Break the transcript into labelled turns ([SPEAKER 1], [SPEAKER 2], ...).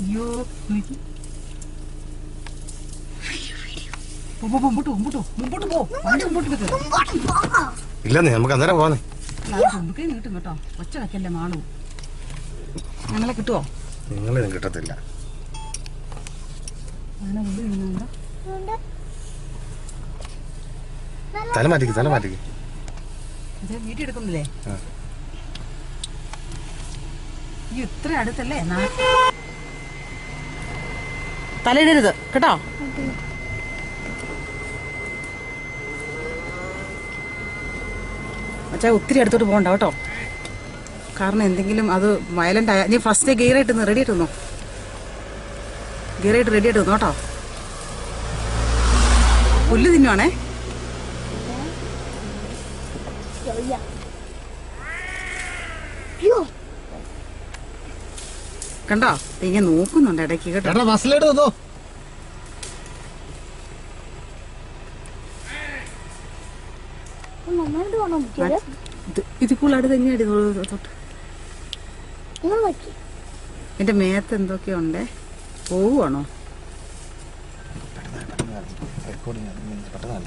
[SPEAKER 1] അയ്യോ.
[SPEAKER 2] ഇല്ലെന്നേ നമുക്ക് അന്നേരം പോവാന്നേ.
[SPEAKER 1] കിട്ടും കേട്ടോ. ഒച്ച വെക്കല്ലേ മാളൂ. ഞങ്ങളെ കിട്ടുവോ?
[SPEAKER 2] നിങ്ങളെ കിട്ടത്തില്ല. തല മാറ്റിക്ക് തല മാറ്റിക്ക്.
[SPEAKER 1] വീട്ടിൽ എടുക്കുന്നില്ലേ? ഇത്ര അടുത്തല്ലേ? തലയിടരുത് കേട്ടോ? അച്ഛാ ഒത്തിരി അടുത്തോട്ട് പോകണ്ട കേട്ടോ? കാരണം എന്തെങ്കിലും അത് വയലന്റ് ആയ നീ ഫസ്റ്റ് ഗിയർ ആയിട്ട് റെഡി ആയിട്ട് വന്നോ ഗിയർ ആയിട്ട് റെഡി ആയിട്ട് വന്നോ കേട്ടോ? പുല്ല് തിന്നുവാണേ?
[SPEAKER 3] അയ്യോ
[SPEAKER 1] കണ്ടോ ഇങ്ങനെ നോക്കുന്നുണ്ട് ഇടയ്ക്ക് കേട്ടോ.
[SPEAKER 2] ബസ്സിലോട്ട് വന്നോ.
[SPEAKER 3] നന്നായിട്ട് വേണം മുക്കിയത്
[SPEAKER 1] ഇത് ഇതിൽ കൂടുതൽ അടുത്ത് തന്നെയാണ് ഇത് തൊട്ട്. എന്റെ മേത്ത് എന്തൊക്കെയുണ്ട് പോവുകയാണോ
[SPEAKER 2] റെക്കോർഡിംഗ് പെട്ടെന്ന്